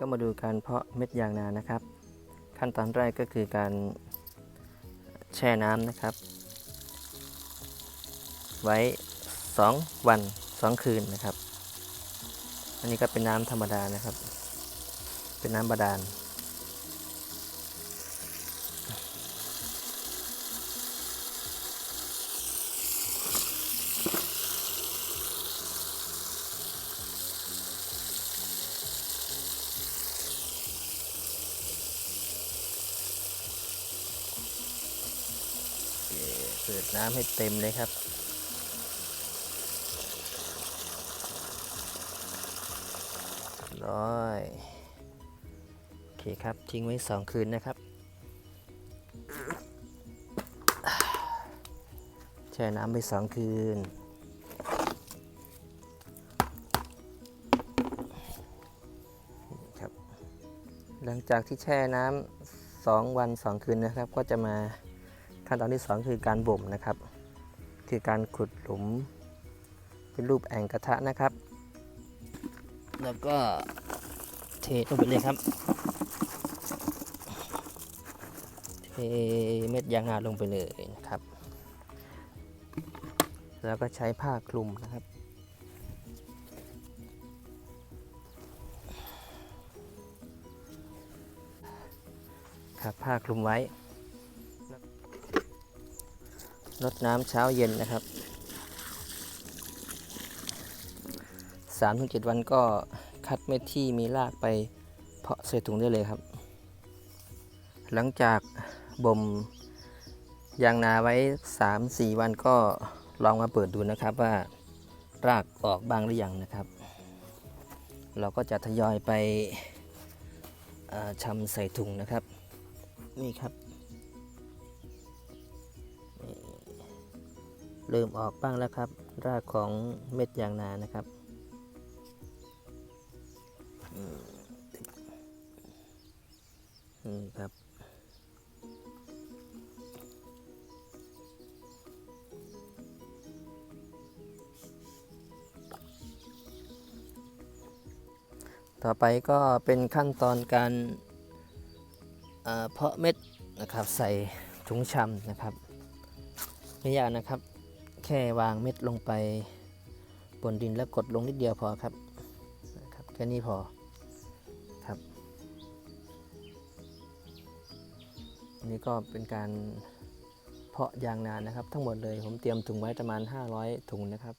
ก็มาดูการเพาะเม็ดยางนานะครับ ขั้นตอนแรกก็คือการแช่น้ำนะครับ ไว้ 2 วัน 2 คืนนะครับ อันนี้ก็เป็นน้ำธรรมดานะครับ เป็นน้ำบาดาล เปิดน้ำให้เต็มเลยครับ ร้อย โอเคครับ ทิ้งไว้สองคืนนะครับ แช่น้ำไปสองคืน ครับ หลังจากที่แช่น้ำสองวันสองคืนนะครับ ก็จะมา ขั้นตอนที่ 2 คือการบ่มนะครับ คือการขุดหลุม เป็นรูปแอ่งกระทะนะครับ แล้วก็เทลงไปเลยครับ เทเม็ดยางนาลงไปเลยนะครับ แล้วก็ใช้ผ้าคลุมนะครับครับผ้าคลุมไว้ รดน้ำเช้าเย็นนะครับสามถึงเจ็ดวันก็คัดเม็ดที่มีรากไปเพาะใส่ถุงได้เลยครับ หลังจากบ่มยางนาไว้ 3-4 วันก็ลองมาเปิดดูนะครับว่ารากออกบ้างหรือยังนะครับ เราก็จะทยอยไปเอ่อชำใส่ถุงนะครับ นี่ครับ เริ่มออกบ้างแล้วครับ รากของเม็ดยางนานะครับนี่ครับต่อไปก็เป็นขั้นตอนการเอ่อเพาะเม็ดนะครับใส่ถุงชำนะครับไม่ยากนะครับ แค่วางเม็ดลงไปบนดินแล้วกดลงนิดเดียวพอครับนะครับแค่นี้พอครับอันนี้ก็เป็นการเพาะยางนานะครับ ทั้งหมดเลยผมเตรียมถุงไว้ประมาณ 500 ถุงนะครับ